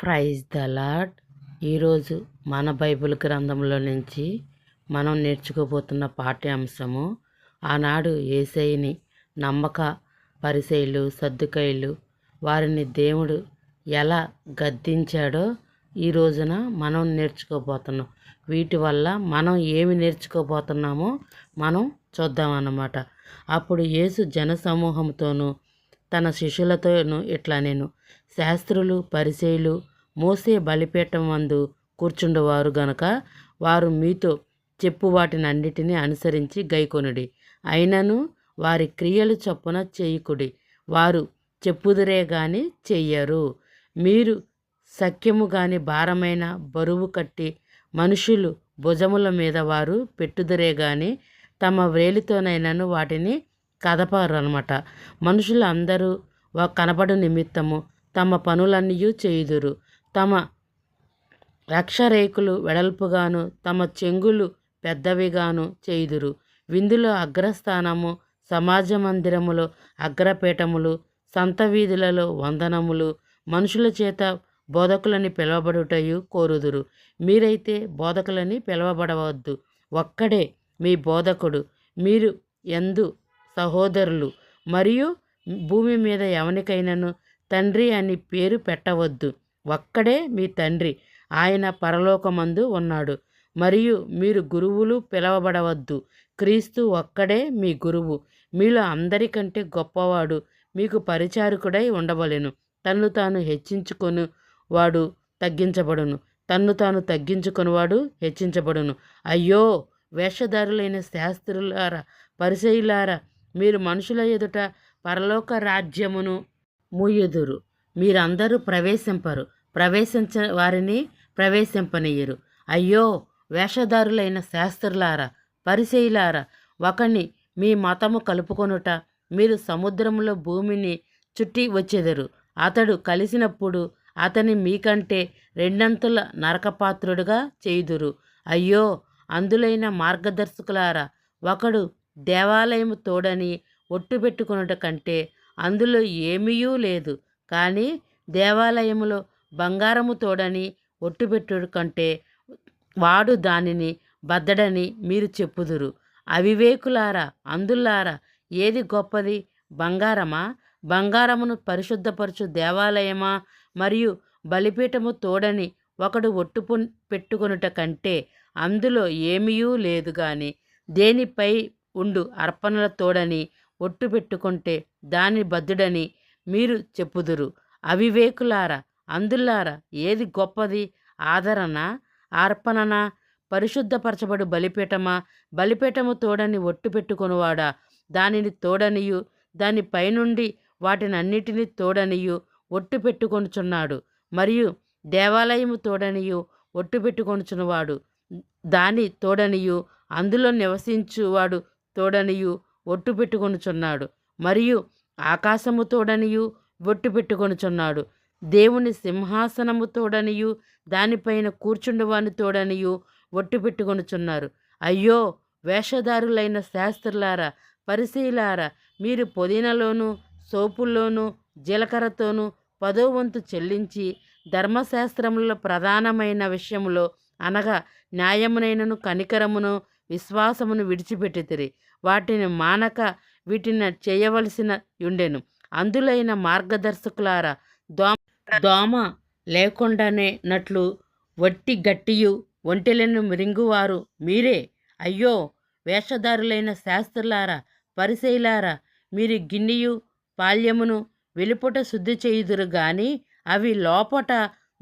Praise the Lord ఈరోజు మన Bible గ్రంథంలో నుంచి మనం నేర్చుకోబోతున్న పాఠ్యాంశము ఆనాడు ఏసైని నమ్మక పరిశైలు సర్దుకైలు వారిని దేవుడు ఎలా గద్దించాడో ఈ రోజున మనం నేర్చుకోబోతున్నాం. వీటి వల్ల మనం ఏమి నేర్చుకోబోతున్నామో మనం చూద్దామన్నమాట అప్పుడు యేసు జనసమూహంతోనూ తన శిష్యులతోనూ ఇట్లా నేను శాస్త్రులు పరిచయులు మోసే బలిపీఠం మందు కూర్చుండేవారు గనక వారు మీతో చెప్పు వాటినన్నిటినీ అనుసరించి గైకొనుడి. అయినను వారి క్రియలు చొప్పున చేయకుడి. వారు చెప్పుదురే గాని చెయ్యరు. మీరు సఖ్యము గాని భారమైన బరువు కట్టి మనుషులు భుజముల మీద వారు పెట్టుదురే గాని తమ వ్రేలితోనైనాను వాటిని కదపరు అనమాట మనుషులు అందరూ కనబడు నిమిత్తము తమ పనులన్నీ చేయుదురు. తమ రక్షరేకులు వెడల్పుగాను తమ చెంగులు పెద్దవిగాను చేయుదురు. విందులో అగ్రస్థానము సమాజ మందిరములో అగ్రపీఠములు సంత వీధులలో వందనములు మనుషుల చేత బోధకులని పిలువబడుటయు కోరుదురు. మీరైతే బోధకులని పిలవబడవద్దు. ఒక్కడే మీ బోధకుడు. మీరు ఎందు సహోదరులు. మరియు భూమి మీద ఎవనికైనాను తండ్రి అని పేరు పెట్టవద్దు. ఒక్కడే మీ తండ్రి. ఆయన పరలోకమందు ఉన్నాడు. మరియు మీరు గురువులు పిలవబడవద్దు. క్రీస్తు ఒక్కడే మీ గురువు. మీలో అందరికంటే గొప్పవాడు. మీకు పరిచారకుడై ఉండవలెను. తన్ను తాను హెచ్చించుకొని వాడు తగ్గించబడును. తన్ను తాను తగ్గించుకునివాడు హెచ్చించబడును. అయ్యో! వేషధారులైన శాస్త్రులారా పరిచయులారా మీరు మనుషుల ఎదుట పరలోక రాజ్యమును మూయుదురు మీరందరూ ప్రవేశింపరు. ప్రవేశించ వారిని ప్రవేశింపనీయరు. అయ్యో! వేషధారులైన శాస్త్రులారా పరిచయులారా ఒకని మీ మతము కలుపుకొనుట మీరు సముద్రంలో భూమిని చుట్టి వచ్చెదరు. అతడు కలిసినప్పుడు అతని మీకంటే రెండంతుల నరకపాత్రుడుగా చేయుదురు. అయ్యో! అందులైన మార్గదర్శకులారా ఒకడు దేవాలయము తోడని ఒట్టు పెట్టుకున్నట కంటే అందులో ఏమీయూ లేదు. కానీ దేవాలయములో బంగారము తోడని ఒట్టుపెట్టుడు కంటే వాడు దానిని బద్దడని మీరు చెప్పుదురు. అవివేకులారా అందులారా ఏది గొప్పది? బంగారమా? బంగారమును పరిశుద్ధపరచు దేవాలయమా? మరియు బలిపీఠము తోడని ఒకడు ఒట్టు పెట్టుకొనుట కంటే అందులో ఏమీయూ లేదు గాని దేనిపై ఉండు అర్పణల తోడని ఒట్టు పెట్టుకుంటే దాని బద్దుడని మీరు చెప్పుదురు. అవివేకులారా అందులారా ఏది గొప్పది? ఆదరణ అర్పణన? పరిశుద్ధపరచబడు బలిపీఠమా? బలిపీఠము తోడని ఒట్టు పెట్టుకొనువాడా? దానిని తోడనియు దాని పైనుండి వాటినన్నిటినీ తోడనియు ఒట్టు పెట్టుకొనుచున్నాడు. మరియు దేవాలయము తోడనియు ఒట్టు పెట్టుకొనుచున్నవాడు దాని తోడనియు అందులో నివసించువాడు తోడనియు ఒట్టు పెట్టుకొనుచున్నాడు. మరియు ఆకాశము తోడనియు ఒట్టు పెట్టుకొనుచున్నాడు. దేవుని సింహాసనము తోడనియు దానిపైన కూర్చుండవాని తోడనియు ఒట్టు పెట్టుకొనుచున్నారు. అయ్యో వేషధారులైన శాస్త్రులారా పరిశీలారా మీరు పుదీనలోను సోపుల్లోనూ జీలకర్రతోనూ పదో వంతు చెల్లించి ధర్మశాస్త్రములో ప్రధానమైన విషయంలో అనగా న్యాయమునైనను కనికరమును విశ్వాసమును విడిచిపెట్టితిరి. వాటిని మానక వీటిని చేయవలసిన ఉండెను అందులైన మార్గదర్శకులారా దోమ దోమ లేకుండానే నట్లు వట్టి గట్టియు ఒంటెలను మిరింగువారు మీరే. అయ్యో వేషధారులైన శాస్త్రులారా పరిశైలారా మీరు గిన్నెయు పాల్యమును వెలుపుట శుద్ధి చేయుదురు గాని అవి లోపట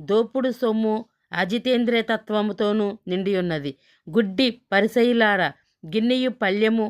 దోపుడు సొమ్ము అజితేంద్రియతత్వముతోనూ నిండి ఉన్నది గుడ్డి పరిశైలారా గిన్నెయు పల్యము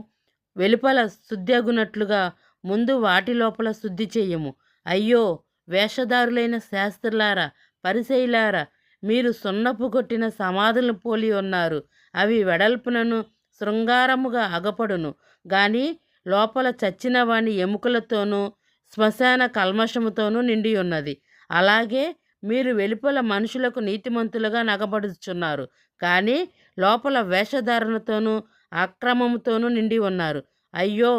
వెలుపల శుద్ధి అగునట్లుగా ముందు వాటి లోపల శుద్ధి చేయము. అయ్యో వేషధారులైన శాస్త్రులారా పరిశైలారా మీరు సున్నపు కొట్టిన సమాధులను పోలి ఉన్నారు. అవి వెడల్పునను శృంగారముగా అగపడును. గాని లోపల చచ్చిన వాని ఎముకలతోనూ శ్మశాన కల్మషముతోనూ నిండి ఉన్నది. అలాగే మీరు వెలుపల మనుషులకు నీతిమంతులుగా నగబడుచున్నారు. కానీ లోపల వేషధారణతోనూ అక్రమముతోనూ నిండి ఉన్నారు. అయ్యో!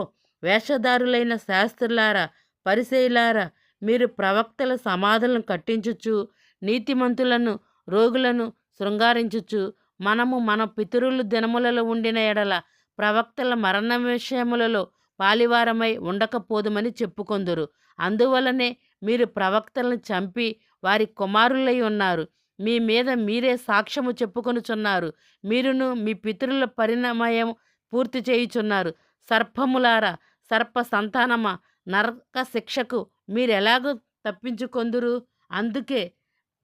వేషధారులైన శాస్త్రులారా పరిశైలారా మీరు ప్రవక్తల సమాధులను కట్టించుచు నీతిమంతులను రోగులను శృంగారించుచు మనము మన పితరులు దినములలో ఉండిన ఎడల ప్రవక్తల మరణ విషయములలో పాలివారమై ఉండకపోదుమని చెప్పుకొందురు. అందువలనే మీరు ప్రవక్తలను చంపి వారి కుమారులై ఉన్నారు. మీ మీద మీరే సాక్ష్యము చెప్పుకొనుచున్నారు. మీరును మీ పితరుల పరిణమయం పూర్తి చేయుచున్నారు. సర్పములారా సర్ప సంతానమా నరక శిక్షకు మీరెలాగూ తప్పించుకొందురు? అందుకే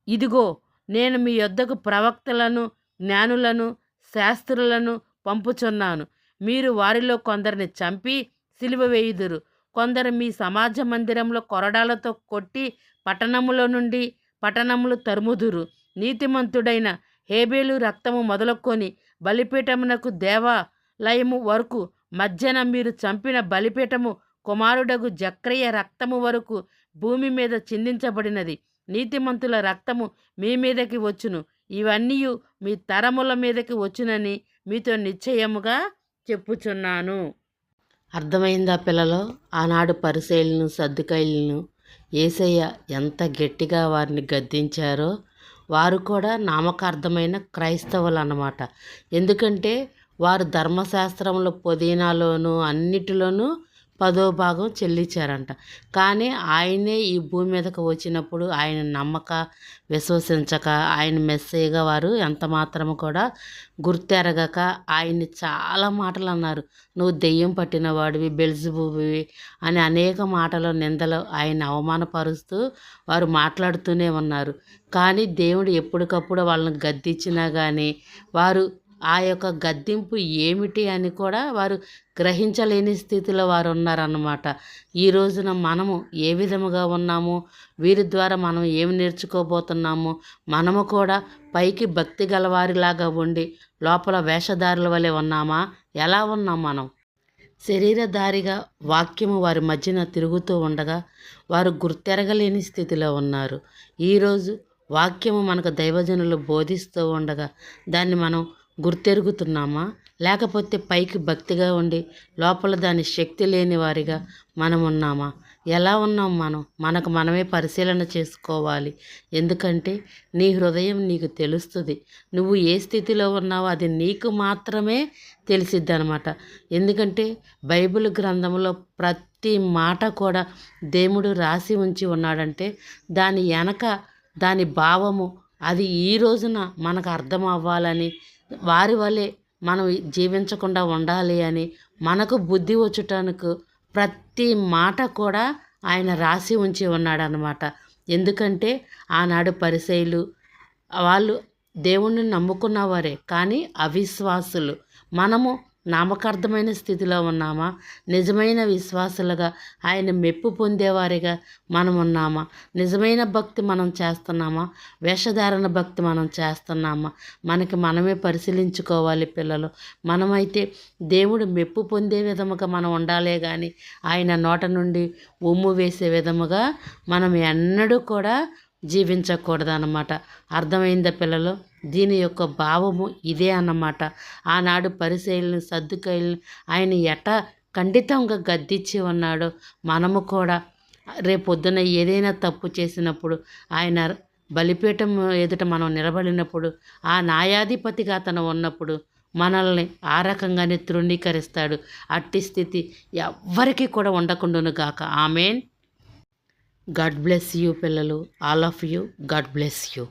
ఇదిగో నేను మీ యొద్దకు ప్రవక్తలను జ్ఞానులను శాస్త్రులను పంపుచున్నాను. మీరు వారిలో కొందరిని చంపి సిలువ వేయుదురు. కొందరు మీ సమాజ మందిరంలో కొరడాలతో కొట్టి పట్టణములో నుండి పట్టణములు తరుముదురు. నీతిమంతుడైన హేబేలు రక్తము మొదలుకొని బలిపీఠమునకు దేవాలయము వరకు మధ్యన మీరు చంపిన బలిపీఠము కుమారుడగు జక్రయ్య రక్తము వరకు భూమి మీద చిందించబడినది. నీతిమంతుల రక్తము మీ మీదకి వచ్చును. ఇవన్నీ మీ తరముల మీదకి వచ్చునని మీతో నిశ్చయముగా చెప్పుచున్నాను. అర్థమైందా పిల్లలు? ఆనాడు పరిశైలను సర్దుకైలను ఏసయ్య ఎంత గట్టిగా వారిని గద్దించారో వారు కూడా నామకార్థమైన క్రైస్తవులు అన్నమాట ఎందుకంటే వారు ధర్మశాస్త్రంలో పుదీనాలోను అన్నిటిలోనూ పదో భాగం చెల్లించారంట. కానీ ఆయనే ఈ భూమి మీదకు వచ్చినప్పుడు ఆయన నమ్మక విశ్వసించక ఆయన మెస్సేగా వారు ఎంత మాత్రము కూడా గుర్తెరగక ఆయన్ని చాలా మాటలు అన్నారు. నువ్వు దెయ్యం పట్టినవాడివి బెల్జుబువి అని అనేక మాటలు నిందలు ఆయన అవమానపరుస్తూ వారు మాట్లాడుతూనే ఉన్నారు. కానీ దేవుడు ఎప్పటికప్పుడు వాళ్ళని గద్దించినా కానీ వారు ఆ యొక్క గద్దింపు ఏమిటి అని కూడా వారు గ్రహించలేని స్థితిలో వారు ఉన్నారన్నమాట. ఈ రోజున మనము ఏ విధముగా ఉన్నాము? వీరి ద్వారా మనం ఏమి నేర్చుకోబోతున్నాము? మనము కూడా పైకి భక్తి గలవారిలాగా ఉండి లోపల వేషధారుల వలె ఉన్నామా? ఎలా ఉన్నాం మనం? శరీరధారిగా వాక్యము వారి మధ్యన తిరుగుతూ ఉండగా వారు గుర్తెరగలేని స్థితిలో ఉన్నారు. ఈరోజు వాక్యము మనకు దైవజనులు బోధిస్తూ ఉండగా దాన్ని మనం గుర్తెరుగుతున్నామా? లేకపోతే పైకి భక్తిగా ఉండి లోపల దాని శక్తి లేని వారిగా మనం ఉన్నామా ఎలా ఉన్నాం మనం? మనకు మనమే పరిశీలన చేసుకోవాలి. ఎందుకంటే నీ హృదయం నీకు తెలుస్తుంది. నువ్వు ఏ స్థితిలో ఉన్నావో అది నీకు మాత్రమే తెలిసిద్ది అనమాట ఎందుకంటే బైబిల్ గ్రంథంలో ప్రతి మాట కూడా దేవుడు రాసి ఉంచి ఉన్నాడంటే దాని వెనక దాని భావము అది ఈ రోజున మనకు అర్థం అవ్వాలని వారి వలె మనం జీవించకుండా ఉండాలి అని మనకు బుద్ధి వచ్చటానికి ప్రతి మాట కూడా ఆయన రాసి ఉంచి ఉన్నాడనమాట. ఎందుకంటే ఆనాడు పరిశైలు వాళ్ళు దేవుణ్ణి నమ్ముకున్నవారే కానీ అవిశ్వాసులు. మనము నామకార్థమైన స్థితిలో ఉన్నామా? నిజమైన విశ్వాసులుగా ఆయన మెప్పు పొందేవారిగా మనం ఉన్నామా? నిజమైన భక్తి మనం చేస్తున్నామా? వేషధారణ భక్తి మనం చేస్తున్నామా? మనకి మనమే పరిశీలించుకోవాలి పిల్లలు. మనమైతే దేవుడు మెప్పు పొందే విధముగా మనం ఉండాలే కానీ ఆయన నోట నుండి ఉమ్ము వేసే విధముగా మనం ఎన్నడూ కూడా జీవించకూడదన్నమాట. అర్థమైందా పిల్లలు? దీని యొక్క భావము ఇదే అన్నమాట. ఆనాడు పరిశైలను సర్దుకాయలను ఆయన ఎట ఖండితంగా గద్దించి ఉన్నాడో మనము కూడా. రేపొద్దున ఏదైనా తప్పు చేసినప్పుడు ఆయన బలిపీఠం ఎదుట మనం నిలబడినప్పుడు ఆ న్యాయాధిపతిగా అతను ఉన్నప్పుడు మనల్ని ఆ రకంగానే తృణీకరిస్తాడు. అట్టి స్థితి ఎవ్వరికీ కూడా ఉండకుండాను గాక. ఆమెన్. గాడ్ బ్లెస్ యూ పిల్లలు. All of you. God bless you.